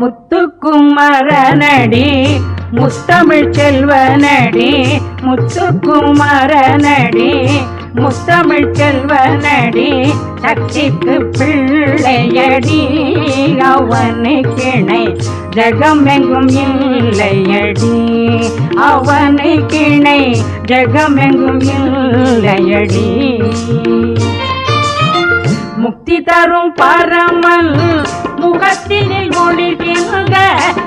முத்துக்குமரனடி முத்தமிழ் செல்வனடி முத்துக்குமரனடி முத்தமிழ் செல்வனடி சக்திக்கு பிள்ளையடி அவனுக்கிணை ஜகமெங்கும் இல்லையடி. அவனுக்கிணை ஜகமெங்கும் இல்லையடி. முக்தி தரும் பரமல் முகத்தினில் ஒளிகின்ற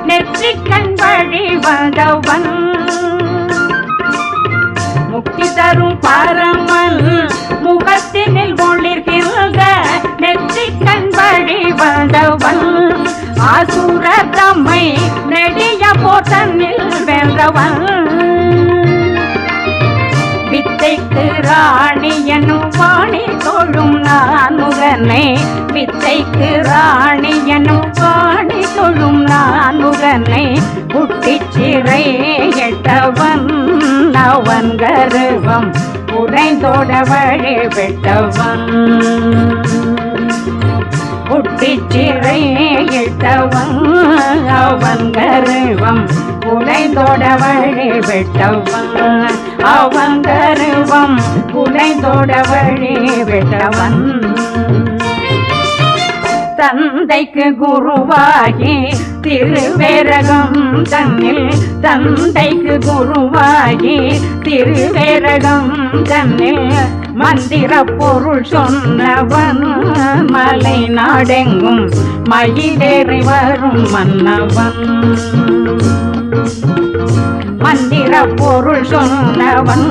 நெற்றிக்கண் வழி வந்தவன். முக்தி தரும் பரமன் முகத்தினில் ஒளிர்கின்ற நெற்றிக்கண் வழி வந்தவன். ஆசுர தம்மை நெடிய போட்டனில் வென்றவன். வித்தைக்கு ராணி எனும் வாணி தொழும் நானுகனை வித்தைக்கு ராணி எட்டவன் அவன் கருவம் உறைந்தோட வழி விட்டவன் புட்டிச்சிறை இட்டவன் அவன் கருவம் புனைந்தோட வழி விட்டவன் அவன் கருவம் புனைந்தோட வழி விட்டவன் தந்தைக்கு குருவாகி திருவேரகம் தன்னில் தந்தைக்கு குருவாகி திருவேரகம் தன்னில் மந்திர பொருள் சொன்னவன் மலை நாடெங்கும் மயிலேறி வரும் மன்னவன். மந்திர பொருள் சொன்னவன்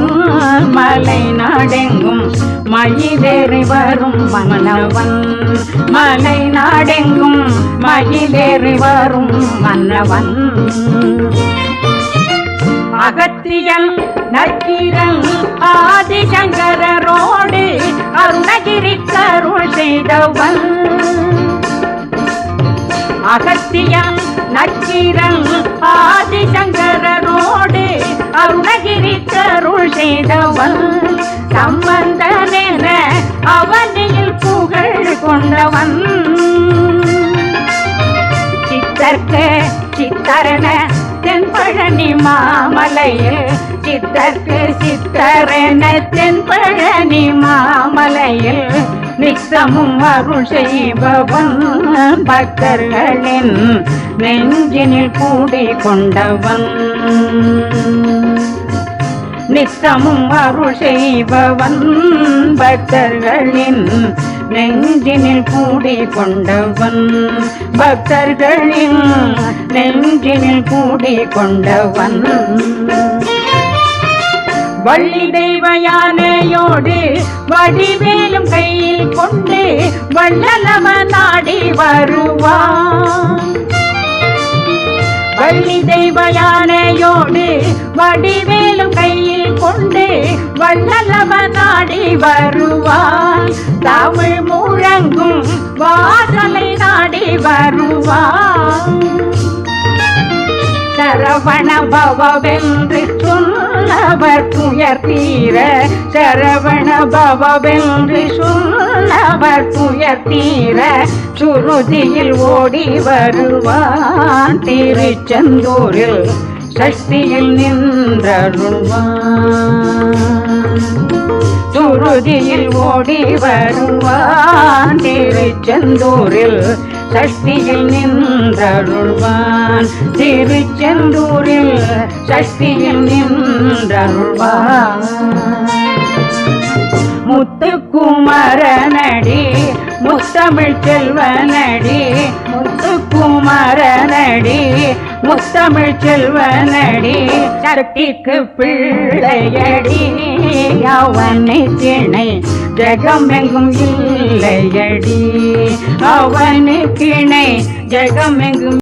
மலை நாடெங்கும் மயிலேறி வரும் மன்னவன். மலை நாடெங்கும் மயிலேறி வரும் மன்னவன். அகத்தியன் நக்கீரன் ஆதிசங்கரோடு அருணகிரி கருள் செய்தவன். அகத்தியன் நக்கீரன் ஆதிசங்கரோடு அருணகிரி கருள் செய்தவன். சம்பந்தனென அவனில் புகழ் கொண்டவன். சித்தர்க்கு சித்தரண தென்பழனி மாமலையில். சித்தர்க்கு சித்தரண தென்பழனி மாமலையில். நித்தமும் அருள் செய்பவன் பக்தர்களின் நெஞ்சினில் கூடி கொண்டவன். நித்தமும் அருள் செய்பவன் பக்தர்களின் நெஞ்சினில் கூடி கொண்டவன். பக்தர்களின் நெஞ்சினில் கூடி கொண்டவன். வள்ளி தெய்வ யானையோடு வடிவேலும் கையில் கொண்டு வள்ளலவ நாடி வருவான். வள்ளி தெய்வ யானையோடு வடிவேலும் கையில் கொண்டு வள்ளலவ நாடி வரு தமிழ் முழங்கும் வாசலை நாடி வருவான். சரவண பவவென்று சொன்னவர் துயர் தீர சரவண பவவென்று சொன்னவர் துயர் தீர சுருதியில் ஓடி வருவான். திருச்செந்தூரில் சக்தியில் நின்றருள்வான். சுருதியில் ஓடி வருவான். திருச்செந்தூரில் சஷ்டியில் நின்றருள்வான். திருச்செந்தூரில் சஷ்டியில் நின்றருள்வான். முத்துக்குமரனடி முத்தமிழ் செல்வனடி முத்துக்குமரனடி முத்தமிழ் செல்வனடி சக்திக்கு பிள்ளையடி. அவனை திணை ஜெகமெங்கும் இல்லையடி. அவனுக்கிணை ஜெகமெங்கும்